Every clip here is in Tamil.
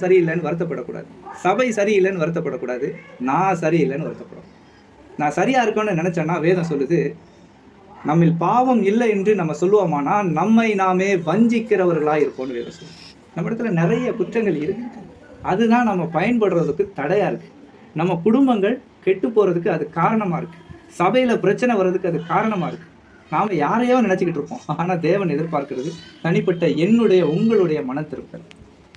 சரியில்லைன்னு வருத்தப்படக்கூடாது. சபை சரியில்லைன்னு வருத்தப்படக்கூடாது. நான் சரியில்லைன்னு வருத்தப்படும் நான் சரியா இருக்கேன்னு நினைச்சேன்னா வேதம் சொல்லுது நம்மில் பாவம் இல்லை என்று நம்ம சொல்லுவோமானா நம்மை நாமே வஞ்சிக்கிறவர்களாக இருப்போம்னு வேதம் சொல்லுது. நம்ம இடத்துல நிறைய குற்றங்கள் இருக்கு. அதுதான் நம்ம பயன்படுறதுக்கு தடையா இருக்கு. நம்ம குடும்பங்கள் கெட்டு போறதுக்கு அது காரணமா இருக்கு. சபையில பிரச்சனை வர்றதுக்கு அது காரணமா இருக்கு. நாம யாரையோ நினைச்சுக்கிட்டு இருப்போம். ஆனா தேவன் எதிர்பார்க்கிறது தனிப்பட்ட என்னுடைய உங்களுடைய மன திருப்பல்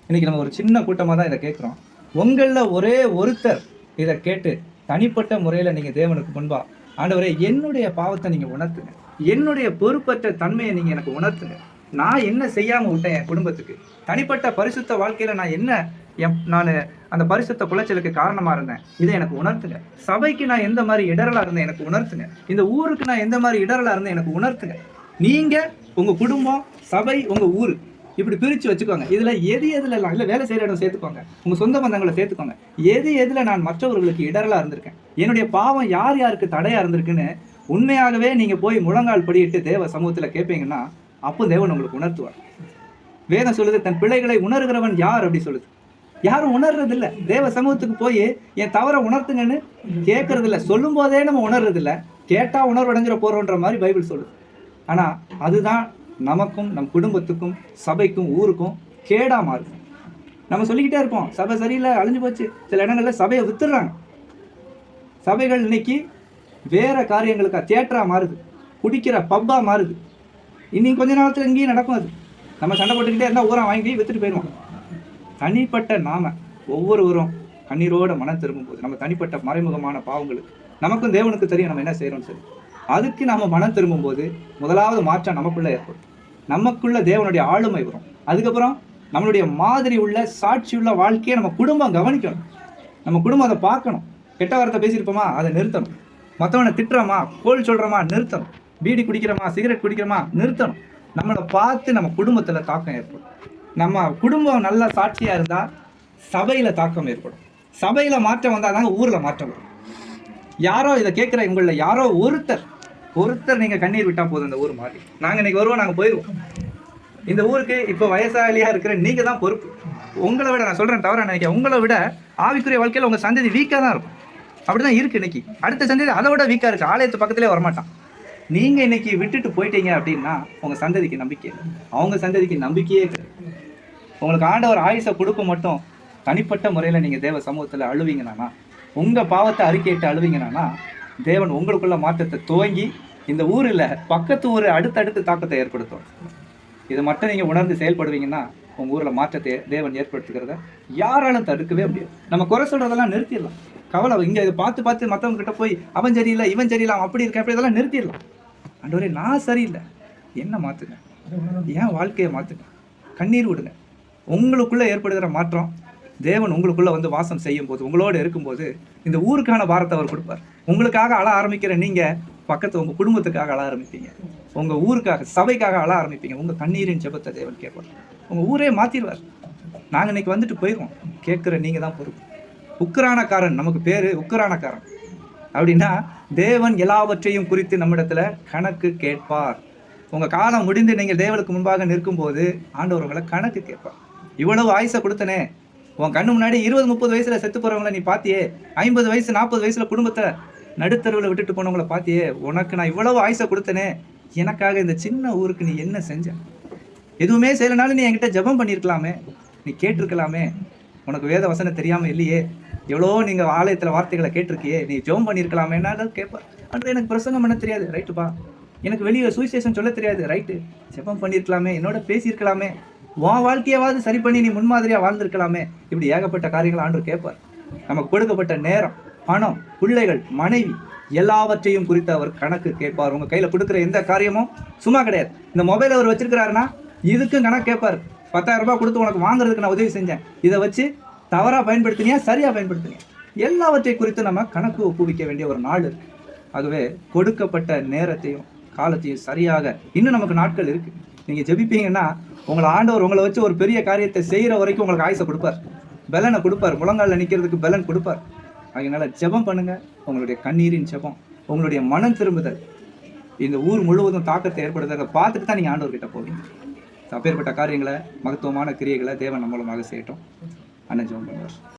இன்னைக்கு நம்ம ஒரு சின்ன கூட்டமாக தான் இதை கேட்குறோம். உங்களில் ஒரே ஒருத்தர் இதை கேட்டு தனிப்பட்ட முறையில் நீங்கள் தேவனுக்கு முன்பா ஆண்டவரே என்னுடைய பாவத்தை நீங்கள் உணர்த்துங்க. என்னுடைய பொறுப்பற்ற தன்மையை நீங்கள் எனக்கு உணர்த்துங்க. நான் என்ன செய்யாமல் விட்டேன் என் குடும்பத்துக்கு? தனிப்பட்ட பரிசுத்த வாழ்க்கையில் நான் என்ன என் நான் அந்த பரிசுத்த குலைச்சலுக்கு காரணமாக இருந்தேன்? இதை எனக்கு உணர்த்துங்க. சபைக்கு நான் எந்த மாதிரி இடரலாக இருந்தேன் எனக்கு உணர்த்துங்க. இந்த ஊருக்கு நான் எந்த மாதிரி இடரலாக இருந்தேன் எனக்கு உணர்த்துங்க. நீங்கள் உங்கள் குடும்பம் சபை உங்கள் ஊர் இப்படி பிரித்து வச்சுக்கோங்க. இதில் எது எதில் எல்லாம் இல்லை வேலை செய்கிற இடம் சேர்த்துக்கோங்க. உங்கள் சொந்த பந்தங்களை சேர்த்துக்கோங்க. எது எதில் நான் மற்றவர்களுக்கு இடரலாக இருந்திருக்கேன்? என்னுடைய பாவம் யார் யாருக்கு தடையாக இருந்திருக்குன்னு உண்மையாகவே நீங்கள் போய் முழங்கால் படியிட்டு தேவ சமூகத்தில் கேட்பீங்கன்னா அப்போ தேவன் உங்களுக்கு உணர்த்துவார். வேதம் சொல்லுது தன் பிள்ளைகளை உணர்கிறவன் யார்? அப்படி சொல்லுது. யாரும் உணர்றது இல்லை தேவ சமூகத்துக்கு போய் என் தவறை உணர்த்துங்கன்னு கேட்கறது இல்லை சொல்லும் போதே நம்ம உணர்றது இல்லை கேட்டால் உணர்வடைஞ்சிட போகிறோன்ற மாதிரி பைபிள் சொல்லுது. ஆனால் அதுதான் நமக்கும் நம் குடும்பத்துக்கும் சபைக்கும் ஊருக்கும் கேடாக மாறுது நம்ம சொல்லிக்கிட்டே இருப்போம் சபை சரியில்லை அழிஞ்சு போச்சு. சில இடங்களில் சபையை வித்துடுறாங்க. சபைகள் இன்னைக்கு வேறு காரியங்களுக்கு தேட்டராக மாறுது. குடிக்கிற பப்பாக மாறுது. இன்னும் கொஞ்ச நேரத்தில் இங்கேயும் நடக்கும் அது. நம்ம சண்டை போட்டுக்கிட்டே இருந்தால் ஊரம் வாங்கி வித்துட்டு போயிடுவோம். தனிப்பட்ட நாம ஒவ்வொருவரும் கண்ணீரோட மனம் திரும்பும் போது நம்ம தனிப்பட்ட மறைமுகமான பாவங்களுக்கு நமக்கும் தேவனுக்கு தெரியும் நம்ம என்ன செய்கிறோம்னு சொல்லி. அதுக்கு நம்ம மனம் திரும்பும் போது முதலாவது மாற்றம் நமக்குள்ளே ஏற்படும். நமக்குள்ள தேவனுடைய ஆளுமை வரும். அதுக்கப்புறம் நம்மளுடைய மாதிரி உள்ள சாட்சி உள்ள வாழ்க்கையை நம்ம குடும்பம் கவனிக்கணும். நம்ம குடும்பம் அதை பார்க்கணும். கெட்ட வார்த்தை பேசியிருப்போமா? அதை நிறுத்தணும். மற்றவனை திட்டுறோமா? கோல் சொல்கிறோமா நிறுத்தணும். பீடி குடிக்கிறோமா? சிகரெட் குடிக்கிறோமா? நிறுத்தணும். நம்மளை பார்த்து நம்ம குடும்பத்தில் தாக்கம் ஏற்படும். நம்ம குடும்பம் நல்ல சாட்சியாக இருந்தால் சபையில் தாக்கம் ஏற்படும். சபையில் மாற்றம் வந்தால் தாங்க ஊரில் மாற்றம் வரும். யாரோ இதை கேட்குற உங்களில் யாரோ ஒருத்தர் ஒருத்தர் நீங்கள் கண்ணீர் விட்டால் போதும் இந்த ஊர் மாறி. நாங்கள் இன்னைக்கு வருவோம் நாங்கள் போயிடுவோம் இந்த ஊருக்கு இப்போ வயசாலியாக இருக்கிற நீங்கள் தான் பொறுப்பு. உங்களை விட நான் சொல்கிறேன் தவறாக நினைக்கிறேன் உங்களை விட ஆவிக்குரிய வாழ்க்கையில் உங்கள் சந்ததி வீக்காக தான் இருக்கும். அப்படி தான் இருக்குது இன்னைக்கு. அடுத்த சந்ததி அதை விட வீக்காக இருக்குது ஆலயத்து பக்கத்திலே வரமாட்டான். நீங்கள் இன்னைக்கு விட்டுட்டு போயிட்டீங்க அப்படின்னா உங்கள் சந்ததிக்கு நம்பிக்கை அவங்க சந்ததிக்கு நம்பிக்கையே கிடையாது. உங்களுக்கு ஆண்டவர் ஆயுசை கொடுக்க மட்டும் தனிப்பட்ட முறையில் நீங்கள் தேவ சமூகத்தில் அழுவீங்கனானா உங்கள் பாவத்தை அறிக்கையிட்டு அழுவீங்கனானா தேவன் உங்களுக்குள்ள மாற்றத்தை துவங்கி இந்த ஊரில் பக்கத்து ஊர் அடுத்தடுத்து தாக்கத்தை ஏற்படுத்தும். இதை மட்டும் நீங்கள் உணர்ந்து செயல்படுவீங்கன்னா உங்கள் ஊரில் மாற்றத்தை தேவன் ஏற்படுத்துகிறத யாராலும் தடுக்கவே முடியாது. நம்ம குறை சொல்கிறதெல்லாம் நிறுத்திடலாம். கவலை இங்கே இதை பார்த்து பார்த்து மற்றவங்க கிட்ட போய் அவன் சரியில்லை இவன் சரியில்லை அவன் அப்படி இருக்க அப்படி இதெல்லாம் நிறுத்திடலாம். ஆண்டவரே நான் சரியில்லை. என்ன மாற்றுங்க ஏன் வாழ்க்கையை மாற்றுங்க கண்ணீர் விடுங்க. உங்களுக்குள்ளே ஏற்படுகிற மாற்றம் தேவன் உங்களுக்குள்ளே வந்து வாசம் செய்யும் போது உங்களோட இருக்கும்போது இந்த ஊருக்கான பாரத்தை அவர் கொடுப்பார். உங்களுக்காக அழ ஆரம்பிக்கிற நீங்கள் பக்கத்து உங்கள் குடும்பத்துக்காக அழ ஆரம்பிப்பீங்க. உங்கள் ஊருக்காக சபைக்காக அழ ஆரம்பிப்பீங்க. உங்கள் கண்ணீரின் ஜெபத்தை தேவன் கேட்பார். உங்கள் ஊரே மாற்றிடுவார் நாங்கள் இன்னைக்கு வந்துட்டு போயிடுவோம் கேட்குற நீங்கள் தான் பொறுப்பு. உக்ரானக்காரன் நமக்கு பேர் உக்ரானக்காரன் அப்படின்னா தேவன் எல்லாவற்றையும் குறித்து நம்மிடத்துல கணக்கு கேட்பார். உங்கள் காலம் முடிந்து நீங்கள் தேவனுக்கு முன்பாக நிற்கும்போது ஆண்டவர் உங்களை கணக்கு கேட்பார். இவ்வளவு ஆயுசை கொடுத்தனே. உன் கண்ணு முன்னாடி இருபது முப்பது வயசுல செத்து போகிறவங்கள நீ பாத்தியே? ஐம்பது வயசு நாற்பது வயசுல குடும்பத்தை நடுத்தருவில் விட்டுட்டு போனவங்கள பாத்தியே? உனக்கு நான் இவ்வளவு ஆயுசை கொடுத்தனே. எனக்காக இந்த சின்ன ஊருக்கு நீ என்ன செஞ்ச? எதுவுமே செய்யலனாலும் நீ என்கிட்ட ஜெபம் பண்ணியிருக்கலாமே நீ கேட்டிருக்கலாமே. உனக்கு வேத வசனம் தெரியாம இல்லையே. எவ்வளோ நீங்க ஆலயத்துல வார்த்தைகளை கேட்டிருக்கியே. நீ ஜெபம் பண்ணியிருக்கலாமேனாலும் கேட்பா அன்று எனக்கு பிரசங்கம் பண்ண தெரியாது. ரைட்டுப்பா எனக்கு வெளியே சுவிசேஷன் சொல்ல தெரியாது. ரைட்டு ஜெபம் பண்ணியிருக்கலாமே என்னோட பேசியிருக்கலாமே. உன் வாழ்க்கையாவது சரி பண்ணி நீ முன்மாதிரியாக வாழ்ந்திருக்கலாமே. இப்படி ஏகப்பட்ட காரியங்கள் ஆண்டு கேட்பார். நமக்கு கொடுக்கப்பட்ட நேரம் பணம் பிள்ளைகள் மனைவி எல்லாவற்றையும் குறித்து அவர் கணக்கு கேட்பார். உங்கள் கையில் கொடுக்குற எந்த காரியமும் சும்மா கிடையாது. இந்த மொபைல் அவர் வச்சிருக்கிறாருன்னா இதுக்கும் கணக்கு கேட்பார். பத்தாயிரம் ரூபாய் கொடுத்து உனக்கு வாங்குறதுக்கு நான் உதவி செஞ்சேன். இதை வச்சு தவறாக பயன்படுத்தினியா சரியாக பயன்படுத்தினியா? எல்லாவற்றை குறித்து நம்ம கணக்கு ஒப்புவிக்க வேண்டிய ஒரு நாள் இருக்கு ஆகவே கொடுக்கப்பட்ட நேரத்தையும் காலத்தையும் சரியாக இன்னும் நமக்கு நாட்கள் இருக்கு. நீங்கள் ஜெபிப்பீங்கன்னா உங்களை ஆண்டவர் உங்களை வச்சு ஒரு பெரிய காரியத்தை செய்யற வரைக்கும் உங்களுக்கு ஆயுசை கொடுப்பார். பலனை கொடுப்பார். முழங்காலில் நிற்கிறதுக்கு பலன் கொடுப்பார். அதனால ஜெபம் பண்ணுங்க. உங்களுடைய கண்ணீரின் ஜெபம் உங்களுடைய மனம் திரும்புதல். இந்த ஊர் முழுவதும் தாக்கத்தை ஏற்படுத்துறத பார்த்துட்டு தான் நீங்கள் ஆண்டவர்கிட்ட போவீங்க. அப்பேற்பட்ட காரியங்களை மகத்துவமான கிரியைகளை தேவன் நம்மளமாக மூலமாக செய்யட்டும். அண்ணன் ஜெபம் பண்ணுவார்.